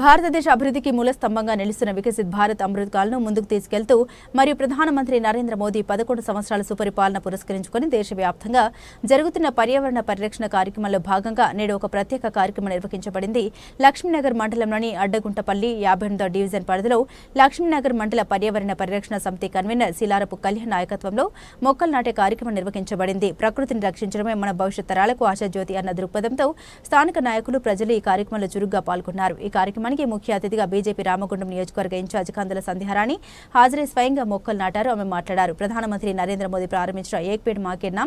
భారతదేశ అభివృద్ధికి మూల స్తంభంగా నిలుస్తున్న వికసిత్ భారత్ అమృత్ కాల్ను ముందుకు తీసుకెళ్తూ మరియు ప్రధానమంత్రి నరేంద్ర మోదీ పదకొండు సంవత్సరాల సుపరిపాలన పురస్కరించుకుని దేశవ్యాప్తంగా జరుగుతున్న పర్యావరణ పరిరక్షణ కార్యక్రమంలో భాగంగా నేడు ఒక ప్రత్యేక కార్యక్రమం నిర్వహించబడింది. లక్ష్మీనగర్ మండలంలోని అడ్డగుంటపల్లి యాభై ఎనిమిదో డివిజన్ పరిధిలో లక్ష్మీనగర్ మండల పర్యావరణ పరిరక్షణ సమితి కన్వీనర్ శిలారపు కళ్యాణ్ నాయకత్వంలో మొక్కలు నాటే కార్యక్రమం నిర్వహించబడింది. ప్రకృతిని రక్షించడమే మన భవిష్యత్ తరాలకు ఆశాజ్యోతి అన్న దృక్పథంతో స్థానిక నాయకులు ప్రజలు ఈ కార్యక్రమంలో చురుగ్గా పాల్గొన్నారు. ఈ కార్యక్రమానికి ముఖ్య అతిథిగా బీజేపీ రామగుండం నియోజకవర్గ ఇన్ఛార్జ్ కందుల సంధ్యారాణి హాజరై స్వయంగా మొక్కలు నాటారు. ఆమె మాట్లాడారు. ప్రధానమంత్రి నరేంద్ర మోదీ ప్రారంభించిన ఏక్పేట్ పేడ్ మాకేనా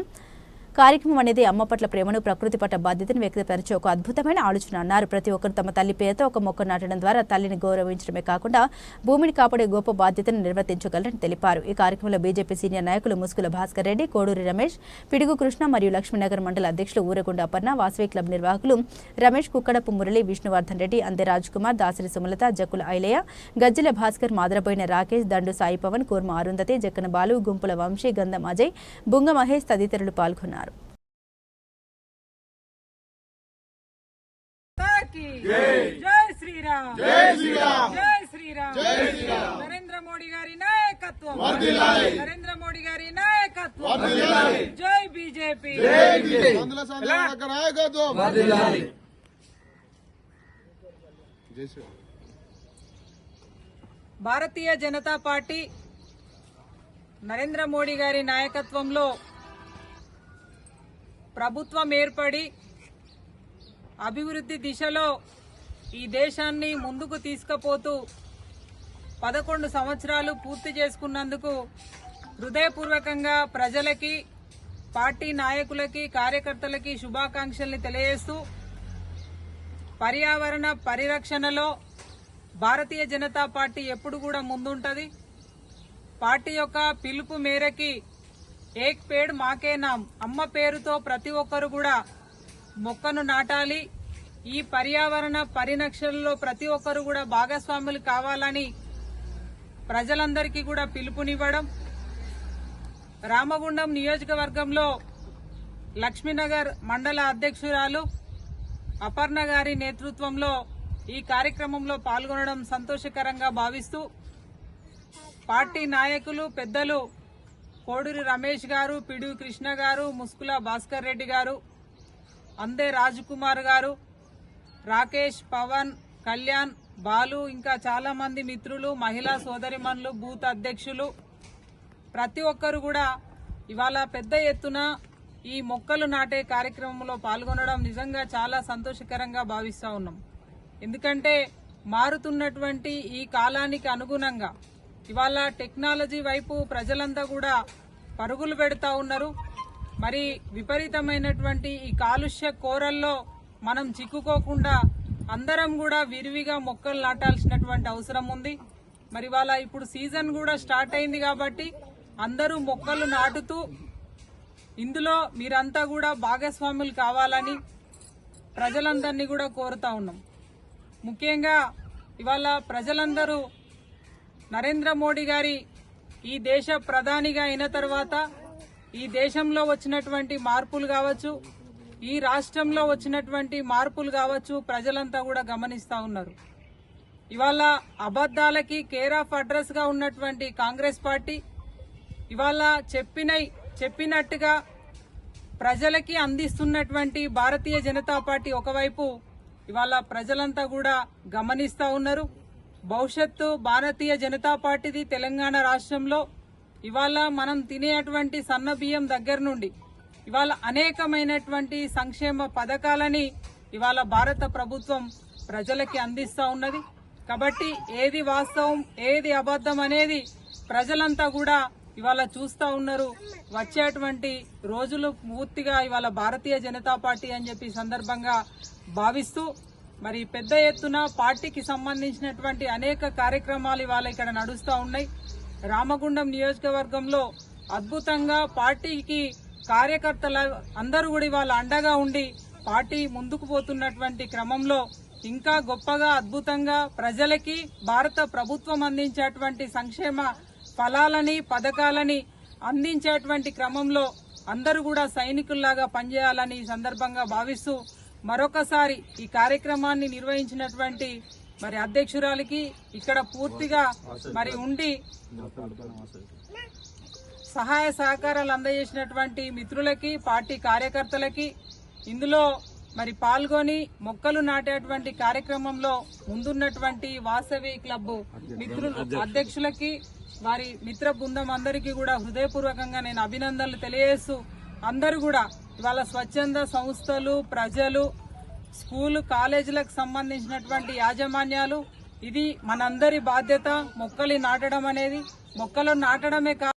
కార్యక్రమం అనేది అమ్మ పట్ల ప్రేమను ప్రకృతి పట్ల బాధ్యతను వ్యక్తపరిచే ఒక అద్భుతమైన ఆలోచన అన్నారు. ప్రతి ఒక్కరు తమ తల్లి పేరుతో ఒక మొక్క నాటడం ద్వారా తల్లిని గౌరవించడమే కాకుండా భూమిని కాపాడే గొప్ప బాధ్యతను నిర్వర్తించగలరని తెలిపారు. ఈ కార్యక్రమంలో బీజేపీ సీనియర్ నాయకులు ముసుగుల భాస్కర్ రెడ్డి కోడూరి రమేష్ పిడుగు కృష్ణ మరియు లక్ష్మీనగర్ మండల అధ్యక్షులు ఊరగుండ అపర్ణ వాసవి క్లబ్ నిర్వాహకులు రమేష్ కుక్కడపు మురళి విష్ణువర్ధన్ రెడ్డి అందే రాజ్ కుమార్ దాసరి సుమలత జక్కుల ఐలయ్య గజ్జల భాస్కర్ మాదరబోయిన రాకేష్ దండు సాయి పవన్ కూర్మ అరుంధతి జక్కన బాలు గుంపుల వంశీ గంధం అజయ్ బుంగ మహేష్ తదితరులు పాల్గొన్నారు. జై. శ్రీరామ్. జై శ్రీరామ్. జై శ్రీరామ్. జై శ్రీరామ్. నరేంద్ర మోడీ గారి నాయకత్వం. నరేంద్ర మోడీ గారి నాయకత్వం. జై బీజేపీ. నాయకత్వం. జై శ్రీరామ్ భారతీయ జనతా పార్టీ నరేంద్ర మోడీ గారి నాయకత్వంలో ప్రభుత్వం ఏర్పడి అభివృద్ధి దిశలో ఈ దేశాన్ని ముందుకు తీసుకుపోతూ పదకొండు సంవత్సరాలు పూర్తి చేసుకున్నందుకు హృదయపూర్వకంగా ప్రజలకి పార్టీ నాయకులకి కార్యకర్తలకి శుభాకాంక్షల్ని తెలియజేస్తూ పర్యావరణ పరిరక్షణలో భారతీయ జనతా పార్టీ ఎప్పుడు కూడా ముందుంటుంది. పార్టీ యొక్క పిలుపు మేరకి ఏక్ పేడ్ మాకే నామ్ అమ్మ పేరుతో ప్రతి ఒక్కరు కూడా మొక్కను నాటాలి. ఈ పర్యావరణ పరిరక్షణలో ప్రతి ఒక్కరు కూడా భాగస్వాములు కావాలని ప్రజలందరికీ కూడా పిలుపునివ్వడం. రామగుండం నియోజకవర్గంలో లక్ష్మీనగర్ మండల అధ్యక్షురాలు అపర్ణ గారి నేతృత్వంలో ఈ కార్యక్రమంలో పాల్గొనడం సంతోషకరంగా భావిస్తూ పార్టీ నాయకులు పెద్దలు కోడూరి రమేష్ గారు పిడు కృష్ణ గారు ముస్కుల భాస్కర్ రెడ్డి గారు అందే రాజ్ కుమార్ గారు రాకేష్ పవన్ కళ్యాణ్ బాలు ఇంకా చాలా మంది మిత్రులు మహిళా సోదరిమణులు బూత్ అధ్యక్షులు. ప్రతి ఒక్కరు కూడా ఇవాళ పెద్ద ఎత్తున ఈ మొక్కలు నాటే కార్యక్రమంలో పాల్గొనడం నిజంగా చాలా సంతోషకరంగా భావిస్తూ ఉన్నాం. ఎందుకంటే మారుతున్నటువంటి ఈ కాలానికి అనుగుణంగా ఇవాళ టెక్నాలజీ వైపు ప్రజలంతా కూడా పరుగులు పెడతా ఉన్నారు. మరి విపరీతమైనటువంటి ఈ కాలుష్య కోరల్లో మనం చిక్కుకోకుండా అందరం కూడా విరివిగా మొక్కలు నాటాల్సినటువంటి అవసరం ఉంది. మరి వాళ్ళ ఇప్పుడు సీజన్ కూడా స్టార్ట్ అయింది కాబట్టి అందరూ మొక్కలు నాటుతూ ఇందులో మీరంతా కూడా భాగస్వాములు కావాలని ప్రజలందరినీ కూడా కోరుతా ఉన్నాం. ముఖ్యంగా ఇవాళ ప్రజలందరూ నరేంద్ర మోడీ గారి ఈ దేశ ప్రధానిగా అయిన తర్వాత ఈ దేశంలో వచ్చినటువంటి మార్పులు కావచ్చు ఈ రాష్ట్రంలో వచ్చినటువంటి మార్పులు కావచ్చు ప్రజలంతా కూడా గమనిస్తూ ఉన్నారు. ఇవాళ అబద్దాలకి కేర్ ఆఫ్ అడ్రస్గా ఉన్నటువంటి కాంగ్రెస్ పార్టీ ఇవాళ చెప్పిన చెప్పినట్టుగా ప్రజలకి అందిస్తున్నటువంటి భారతీయ జనతా పార్టీ ఒకవైపు ఇవాళ ప్రజలంతా కూడా గమనిస్తూ ఉన్నారు. భవిష్యత్తు భారతీయ జనతా పార్టీది తెలంగాణ రాష్ట్రంలో ఇవాళ మనం తినేటువంటి సన్న బియ్యం దగ్గర నుండి ఇవాళ అనేకమైనటువంటి సంక్షేమ పథకాలని ఇవాళ భారత ప్రభుత్వం ప్రజలకి అందిస్తూ ఉన్నది. కాబట్టి ఏది వాస్తవం ఏది అబద్ధం అనేది ప్రజలంతా కూడా ఇవాళ చూస్తూ ఉన్నారు. వచ్చేటువంటి రోజులు పూర్తిగా ఇవాళ భారతీయ జనతా పార్టీ అని చెప్పి సందర్భంగా భావిస్తూ మరి పెద్ద ఎత్తున పార్టీకి సంబంధించినటువంటి అనేక కార్యక్రమాలు ఇవాళ ఇక్కడ నడుస్తూ ఉన్నాయి. రామగుండం నియోజకవర్గంలో అద్భుతంగా పార్టీకి కార్యకర్తల అందరూ కూడా ఇవాళ అండగా ఉండి పార్టీ ముందుకు పోతున్నటువంటి క్రమంలో ఇంకా గొప్పగా అద్భుతంగా ప్రజలకి భారత ప్రభుత్వం అందించేటువంటి సంక్షేమ ఫలాలని పథకాలని అందించేటువంటి క్రమంలో అందరూ కూడా సైనికుల్లాగా పనిచేయాలని ఈ సందర్భంగా భావిస్తూ మరొకసారి ఈ కార్యక్రమాన్ని నిర్వహించినటువంటి మరి అధ్యక్షురాలికి ఇక్కడ పూర్తిగా మరి ఉండి సహాయ సహకారాలు అందజేసినటువంటి మిత్రులకి పార్టీ కార్యకర్తలకి ఇందులో మరి పాల్గొని మొక్కలు నాటేటువంటి కార్యక్రమంలో ముందున్నటువంటి వాసవి క్లబ్ మిత్రులు అధ్యక్షులకి వారి మిత్ర బృందం అందరికీ కూడా హృదయపూర్వకంగా నేను అభినందనలు తెలియజేస్తూ అందరూ కూడా ఇవాళ స్వచ్ఛంద సంస్థలు ప్రజలు స్కూలు కాలేజీలకు సంబంధించినటువంటి యాజమాన్యాలు. ఇది మనందరి బాధ్యత మొక్కలు నాటడం అనేది. మొక్కలు నాటడమే కాదు